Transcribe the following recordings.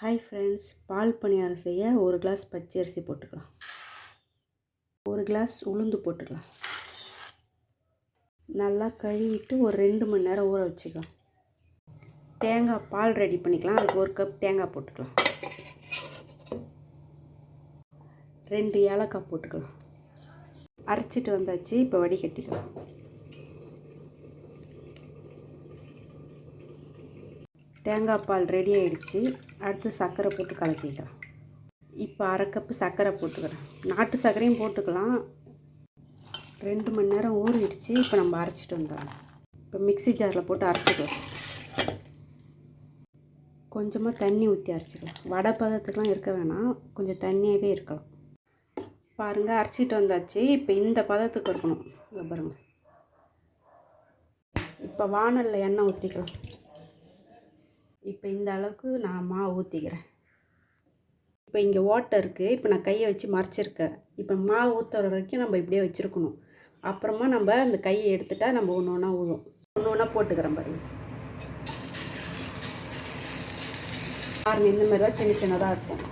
Hi friends பால் பணியாரம் செய்ய ஒரு class பச்சரிசி போட்டுக்கலாம். ஒரு கிளாஸ் உளுந்து போட்டுக்கலாம். நல்லா கழுவிட்டு ஒரு ரெண்டு மணி நேரம் ஊற வச்சுக்கலாம். தேங்காய் பால் ரெடி பண்ணிக்கலாம். அதுக்கு ஒரு கப் தேங்காய் போட்டுக்கலாம். ரெண்டு ஏலக்காய் போட்டுக்கலாம். அரைச்சிட்டு வந்தாச்சு இப்போ வடிகட்டிக்கலாம். தேங்காய் பால் ரெடி ஆகிடுச்சு அடுத்து சர்க்கரை போட்டு கலக்கிக்கலாம். இப்போ அரை கப்பு சர்க்கரை போட்டுக்கிறேன். நாட்டு சர்க்கரையும் போட்டுக்கலாம். ரெண்டு மணி நேரம் ஊறிடுச்சு. இப்போ நம்ம அரைச்சிட்டு வந்துடலாம். இப்போ மிக்ஸி ஜாரில் போட்டு அரைச்சிக்கலாம். கொஞ்சமாக தண்ணி ஊற்றி அரைச்சிக்கலாம். வடை பதத்துக்கெலாம் இருக்க வேணாம். கொஞ்சம் தண்ணியாகவே இருக்கலாம். பாருங்கள் அரைச்சிட்டு வந்தாச்சு. இப்போ இந்த பதத்துக்கு இருக்கணும். பாருங்கள் இப்போ வானலில் எண்ணெய் ஊற்றிக்கலாம் இப்போ இந்த அளவுக்கு நான் மாவு ஊற்றிக்கிறேன் இப்போ இங்கே ஓட்டை இருக்குது இப்போ நான் கையை வச்சு மறைச்சிருக்கேன். இப்போ மாவு ஊற்றுற வரைக்கும் நம்ம இப்படியே வச்சுருக்கணும். அப்புறமா நம்ம அந்த கையை எடுத்துட்டால் நம்ம ஒன்று ஒன்றா ஊதும். ஒன்று ஒன்றா போட்டுக்கிறேன் பாருங்க பாருங்க இந்த மாதிரி தான் சின்ன சின்னதாக இருக்கும்.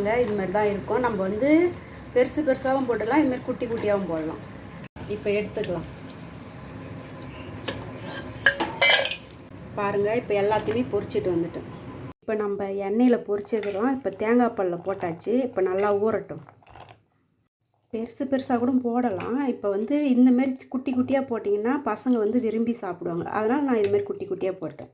இல்லை இது மாதிரி தான் இருக்கும். நம்ம வந்து பெருசு பெருசாகவும் போட்டுடலாம். இதுமாதிரி குட்டி குட்டியாகவும் போடலாம். இப்போ எடுத்துக்கலாம். பாருங்கள் இப்போ எல்லாத்தையுமே பொறிச்சிட்டு வந்துட்டோம். இப்போ நம்ம எண்ணெயில் பொரிச்சிக்கிறோம் இப்போ தேங்காய் பாலில் போட்டாச்சு. இப்போ நல்லா ஊறட்டும். பெருசு பெருசாக கூட போடலாம். இப்போ வந்து இந்தமாரி குட்டி குட்டியாக போட்டிங்கன்னா பசங்க வந்து விரும்பி சாப்பிடுவாங்க. அதனால் நான் இதுமாரி குட்டி குட்டியாக போட்டேன்.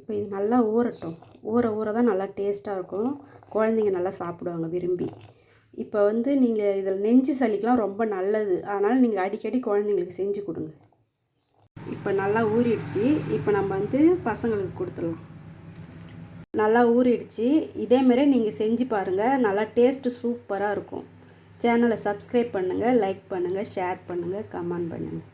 இப்போ இது நல்லா ஊறட்டும். ஊற ஊற தான் நல்லா டேஸ்ட்டாக இருக்கும். குழந்தைங்க நல்லா சாப்பிடுவாங்க விரும்பி. இப்போ வந்து நீங்கள் இதில் நெஞ்சு சளிக்கெலாம் ரொம்ப நல்லது. அதனால் நீங்கள் அடிக்கடி குழந்தைங்களுக்கு செஞ்சு கொடுங்க. இப்போ நல்லா ஊறிடுச்சு. இப்போ நம்ம வந்து பசங்களுக்கு கொடுத்துடலாம். நல்லா ஊறிடுச்சு. இதேமாரி நீங்கள் செஞ்சு பாருங்கள் நல்லா டேஸ்ட்டு சூப்பராக இருக்கும். சேனலை சப்ஸ்கிரைப் பண்ணுங்கள் லைக் பண்ணுங்கள் ஷேர் பண்ணுங்கள் கமெண்ட் பண்ணுங்கள்